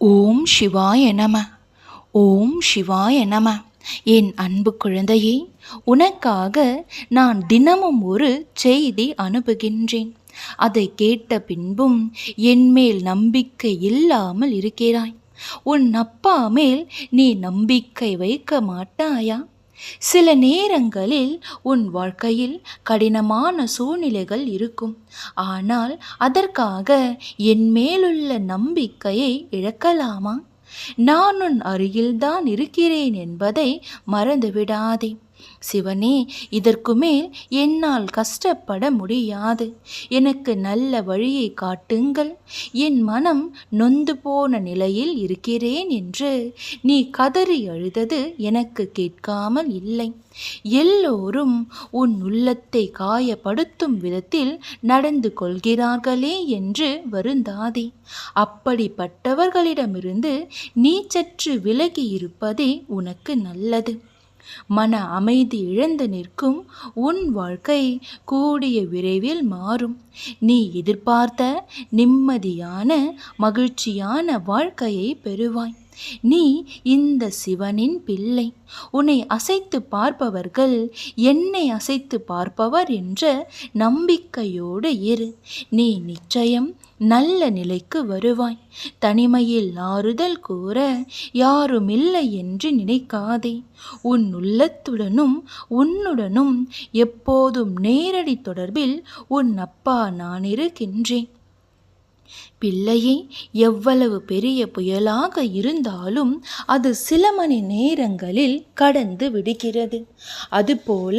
ஓம் சிவாய நம. ஓம் சிவாய நம. என் அன்பு குழந்தையே உனக்காக நான் தினமும் ஒரு செய்தி அனுப்புகின்றேன். அதை கேட்ட பின்பும் என்மேல் நம்பிக்கை இல்லாமல் இருக்கிறாய். உன் அப்பா மேல் நீ நம்பிக்கை வைக்க மாட்டாயா? சில நேரங்களில் உன் வாழ்க்கையில் கடினமான சூழ்நிலைகள் இருக்கும். ஆனால் அதற்காக என் மேலுள்ள நம்பிக்கையை இழக்கலாமா? நான் உன் அருகில்தான் இருக்கிறேன் என்பதை மறந்துவிடாதே. சிவனே இதற்கு மேல் என்னால் கஷ்டப்பட முடியாது. எனக்கு நல்ல வழியை காட்டுங்கள். என் மனம் நொந்து போன நிலையில் இருக்கிறேன் என்று நீ கதறி அழுதது எனக்கு கேட்காமல் இல்லை. எல்லோரும் உன் உள்ளத்தை காயப்படுத்தும் விதத்தில் நடந்து கொள்கிறார்களே என்று வருந்தாதே. அப்படிப்பட்டவர்களிடமிருந்து நீ சற்று விலகி இருப்பதே உனக்கு நல்லது. மன அமைதி இழந்து நிற்கும் உன் வாழ்க்கை கூடிய விரைவில் மாறும். நீ எதிர்பார்த்த நிம்மதியான மகிழ்ச்சியான வாழ்க்கையை பெறுவாய். நீ இந்த சிவனின் பிள்ளை. உன்னை அசைத்து பார்ப்பவர்கள் என்னை அசைத்து பார்ப்பவர் என்ற நம்பிக்கையோடு இரு. நீ நிச்சயம் நல்ல நிலைக்கு வருவாய். தனிமையில் ஆறுதல் கூற யாருமில்லை என்று நினைக்காதே. உன் உள்ளத்துடனும் உன்னுடனும் எப்போதும் நேரடி தொடர்பில் உன் அப்பா நான் இருக்கின்றேன் பிள்ளையே எவ்வளவு பெரிய புயலாக இருந்தாலும் அது சில மணி நேரங்களில் கடந்து விடுகிறது. அதுபோல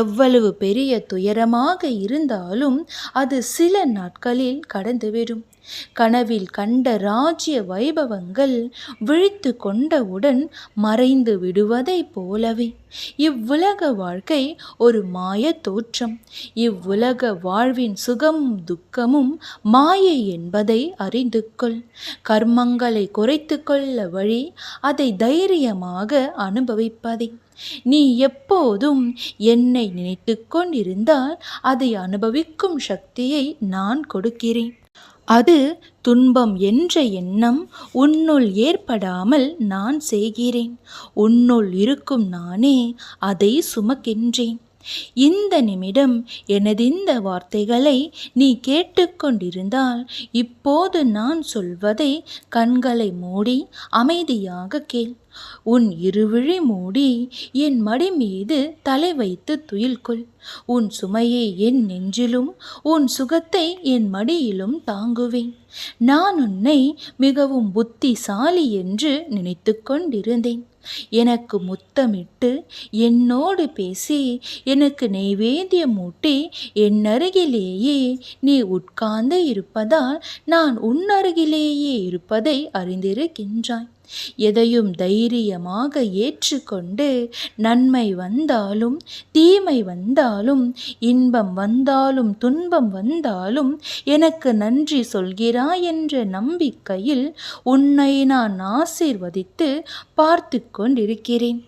எவ்வளவு பெரிய துயரமாக இருந்தாலும் அது சில நாட்களில் கடந்துவிடும் கனவில் கண்ட ராஜ்ய வைபவங்கள் விழித்து கொண்டவுடன் மறைந்து விடுவதைப் போலவே. இவ்வுலக வாழ்க்கை ஒரு மாய தோற்றம். இவ்வுலக வாழ்வின் சுகமும் துக்கமும் மாயை என்பது அறிந்து கொள். கர்மங்களை குறைத்து கொள்ள வழி அதை தைரியமாக அனுபவிப்பதே. நீ எப்போதும் என்னை நினைத்து கொண்டிருந்தால் அதை அனுபவிக்கும் சக்தியை நான் கொடுக்கிறேன். அது துன்பம் என்ற எண்ணம் உன்னுள் ஏற்படாமல் நான் செய்கிறேன். உன்னுள் இருக்கும் நானே அதை சுமக்கின்றேன். இந்த நிமிடம் எனது இந்த வார்த்தைகளை நீ கேட்டுக்கொண்டிருந்தால் இப்போது நான் சொல்வதை கண்களை மூடி அமைதியாக கேள். உன் இருவிழி மூடி என் மடி மீது தலை வைத்து துயில்கொள் உன் சுமையை என் நெஞ்சிலும் உன் சுகத்தை என் மடியிலும் தாங்குவேன். நான் உன்னை மிகவும் புத்திசாலி என்று நினைத்து கொண்டிருந்தேன் எனக்கு முத்தமிட்டு என்னோடு பேசி எனக்கு நெய்வேத்தியம் மூட்டி என் அருகிலேயே நீ உட்கார்ந்து இருப்பதால் நான் உன்னருகிலேயே இருப்பதை அறிந்திருக்கின்றாய். எதையும் தைரியமாக ஏற்றுக்கொண்டு நன்மை வந்தாலும் தீமை வந்தாலும் இன்பம் வந்தாலும் துன்பம் வந்தாலும் எனக்கு நன்றி சொல்கிறாய் என்ற நம்பிக்கையில் உன்னை நான் ஆசீர்வதித்து பார்த்து கொண்டிருக்கிறேன்.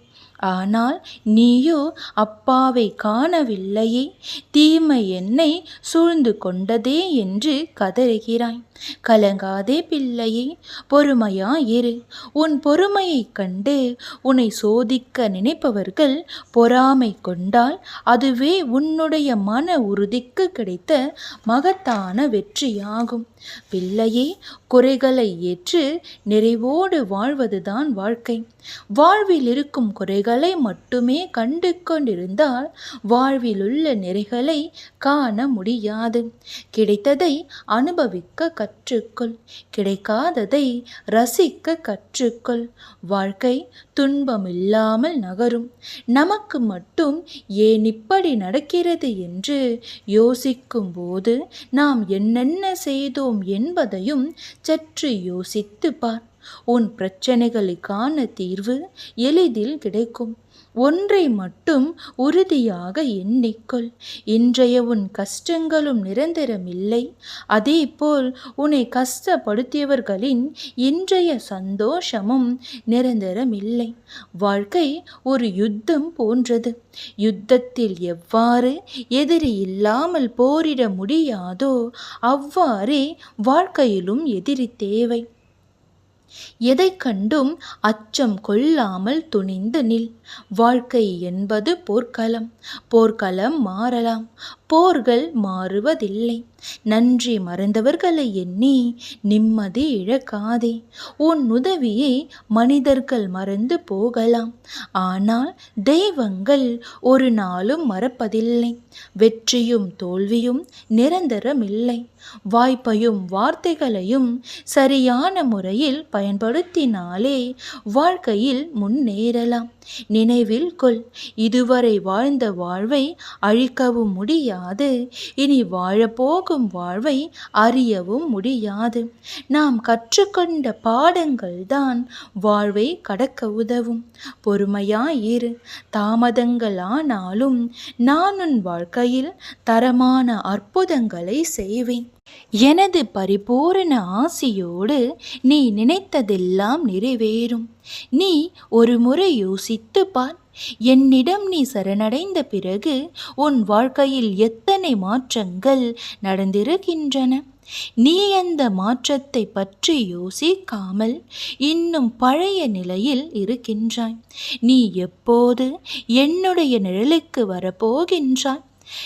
ஆனால் நீயோ அப்பாவை காணவில்லையே தீமை என்னை சூழ்ந்து கொண்டதே என்று கதறுகிறாய். கலங்காதே பிள்ளையே பொறுமையாயிரு உன் பொறுமையைக் கண்டு உன்னை சோதிக்க நினைப்பவர்கள் பொறாமை கொண்டால் அதுவே உன்னுடைய மன உறுதிக்கு கிடைத்த மகத்தான வெற்றியாகும். பிள்ளையே குறைகளை ஏற்று நிறைவோடு வாழ்வதுதான் வாழ்க்கை. வாழ்வில் இருக்கும் குறைகளை மட்டுமே கண்டு கொண்டிருந்தால் வாழ்விலுள்ள நிறைகளை காண முடியாது. கிடைத்ததை அனுபவிக்க கற்றுக்கொள். கிடைக்காததை ரசிக்க கற்றுக்கொள். வாழ்க்கை துன்பமில்லாமல் நகரும். நமக்கு மட்டும் ஏன் இப்படி நடக்கிறது என்று யோசிக்கும் போது நாம் என்னென்ன செய்தோம் என்பதையும் சற்று யோசித்து பார். உன் பிரச்சனைகளுக்கான தீர்வு எளிதில் கிடைக்கும். ஒன்றை மட்டும் உறுதியாக எண்ணிக்கொள். இன்றைய உன் கஷ்டங்களும் நிரந்தரமில்லை. அதேபோல் உன்னை கஷ்டப்படுத்தியவர்களின் இன்றைய சந்தோஷமும் நிரந்தரமில்லை. வாழ்க்கை ஒரு யுத்தம் போன்றது. யுத்தத்தில் எவ்வாறு எதிரி இல்லாமல் போரிட முடியாதோ அவ்வாறே வாழ்க்கையிலும் எதிரி தேவை. எதைக் கண்டும் அச்சம் கொள்ளாமல் துணிந்து நில். வாழ்க்கை என்பது போர்க்களம். போர்க்களம் மாறலாம். போர்கள் மாறுவதில்லை. நன்றி மறந்தவர்களை எண்ணி நிம்மதி இழக்காதே. உன் உதவியை மனிதர்கள் மறந்து போகலாம். ஆனால் தெய்வங்கள் ஒரு நாளும் மறப்பதில்லை. வெற்றியும் தோல்வியும் நிரந்தரமில்லை. வாய்ப்பையும் வார்த்தைகளையும் சரியான முறையில் பயன்படுத்தினாலே வாழ்க்கையில் முன்னேறலாம். நினைவில் கொள் இதுவரை வாழ்ந்த வாழ்வை அழிக்கவும் முடியாது. இனி வாழப்போகும் வாழ்வை அறியவும் முடியாது. நாம் கற்றுக்கொண்ட பாடங்கள்தான் வாழ்வை கடக்க உதவும். பொறுமையாயிரு. தாமதங்கள் ஆனாலும் நான் உன் வாழ்க்கையில் தரமான அற்புதங்களை செய்வேன். எனது பரிபூரண ஆசியோடு நீ நினைத்ததெல்லாம் நிறைவேறும். நீ ஒரு முறை யோசித்து பார். என்னிடம் நீ சரணடைந்த பிறகு உன் வாழ்க்கையில் எத்தனை மாற்றங்கள் நடந்திருக்கின்றன? நீ அந்த மாற்றத்தை பற்றி யோசிக்காமல் இன்னும் பழைய நிலையில் இருக்கின்றாய். நீ எப்போது என்னுடைய நிழலுக்கு வரப்போகின்றாய்?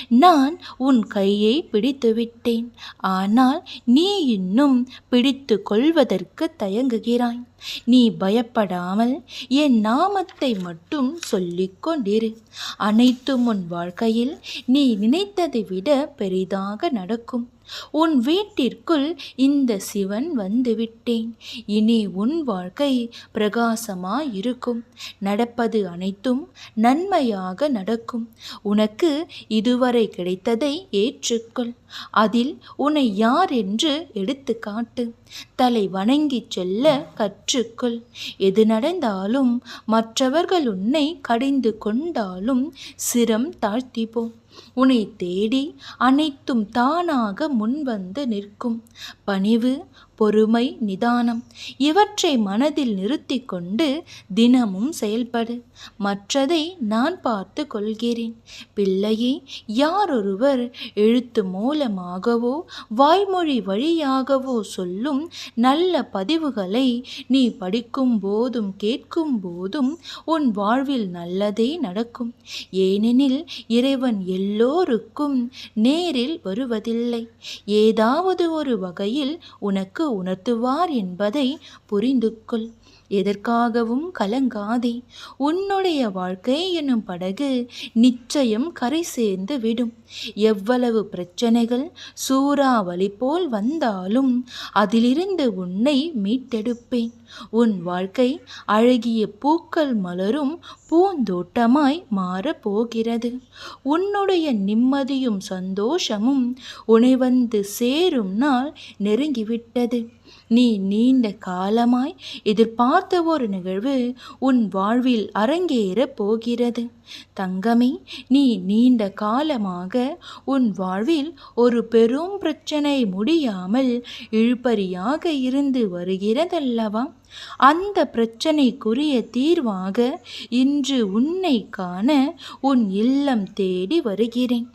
நான் உன் கையை பிடித்துவிட்டேன். ஆனால் நீ இன்னும் பிடித்து கொள்வதற்கு தயங்குகிறாய். நீ பயப்படாமல் என் நாமத்தை மட்டும் சொல்லிக்கொண்டிரு அனைத்தும் உன் வாழ்க்கையில் நீ நினைத்ததை விட பெரிதாக நடக்கும். உன் வீட்டிற்குள் இந்த சிவன் வந்துவிட்டேன். இனி உன் வாழ்க்கை பிரகாசமாயிருக்கும். நடப்பது அனைத்தும் நன்மையாக நடக்கும். உனக்கு இதுவரை கிடைத்ததை ஏற்றுக்கொள். அதில் உன்னை யார் என்று எடுத்து காட்டு. தலை வணங்கிச் செல்ல கற்று கற்றுக்கொள். எது நடந்தாலும் மற்றவர்கள் உன்னை கடிந்து கொண்டாலும் சிரம் தாழ்த்திப்போம். உன்னை தேடி அனைத்தும் தானாக முன்வந்து நிற்கும். பணிவு பொறுமை நிதானம் இவற்றை மனதில் நிறுத்தி கொண்டு தினமும் செயல்படு. மற்றதை நான் பார்த்து கொள்கிறேன். பிள்ளையை யாரொருவர் எழுத்து மூலமாகவோ வாய்மொழி வழியாகவோ சொல்லும் நல்ல பதிவுகளை நீ படிக்கும் போதும் கேட்கும் போதும் உன் வாழ்வில் நல்லதே நடக்கும். ஏனெனில் இறைவன் எல்லோருக்கும் நேரில் வருவதில்லை. ஏதாவது ஒரு வகையில் உனக்கு உணர்த்துவார் என்பதை புரிந்து கொள் எதற்காகவும் கலங்காதே. உன்னுடைய வாழ்க்கை எனும் படகு நிச்சயம் கரை சேர்ந்து விடும். எவ்வளவு பிரச்சனைகள் சூறாவளி போல் வந்தாலும் அதிலிருந்து உன்னை மீட்டெடுப்பேன். உன் வாழ்க்கை அழகிய பூக்கள் மலரும் பூந்தோட்டமாய் மாறப்போகிறது உன்னுடைய நிம்மதியும் சந்தோஷமும் உனை வந்து சேரும் நாள் நெருங்கிவிட்டது. நீ நீண்ட காலமாய் எதிர்பார்த்த ஒரு நிகழ்வு உன் வாழ்வில் அரங்கேறப் போகிறது. தங்கமே நீ நீண்ட காலமாக உன் வாழ்வில் ஒரு பெரும் பிரச்சனை முடியாமல் இழுபறியாக இருந்து வருகிறதல்லவா? அந்த பிரச்சனைக்குரிய தீர்வாக இன்று உன்னை காண உன் இல்லம் தேடி வருகிறேன்.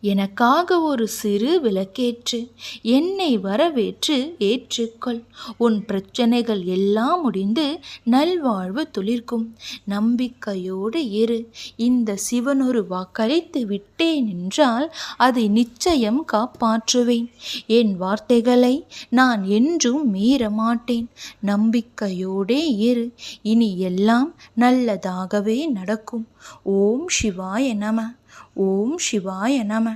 எனக்காக ஒரு சிறு விளக்கேற்று என்னை வரவேற்று ஏற்றுக்கொள். உன் பிரச்சனைகள் எல்லாம் முடிந்து நல்வாழ்வு துளிர்க்கும். நம்பிக்கையோடு இரு. இந்த சிவனொரு வாக்களித்து விட்டேன் என்றால் அதை நிச்சயம் காப்பாற்றுவேன். என் வார்த்தைகளை நான் என்றும் மீற மாட்டேன். நம்பிக்கையோடே இரு. இனி எல்லாம் நல்லதாகவே நடக்கும். ஓம் சிவாய நம. ஓம் சிவாய நம.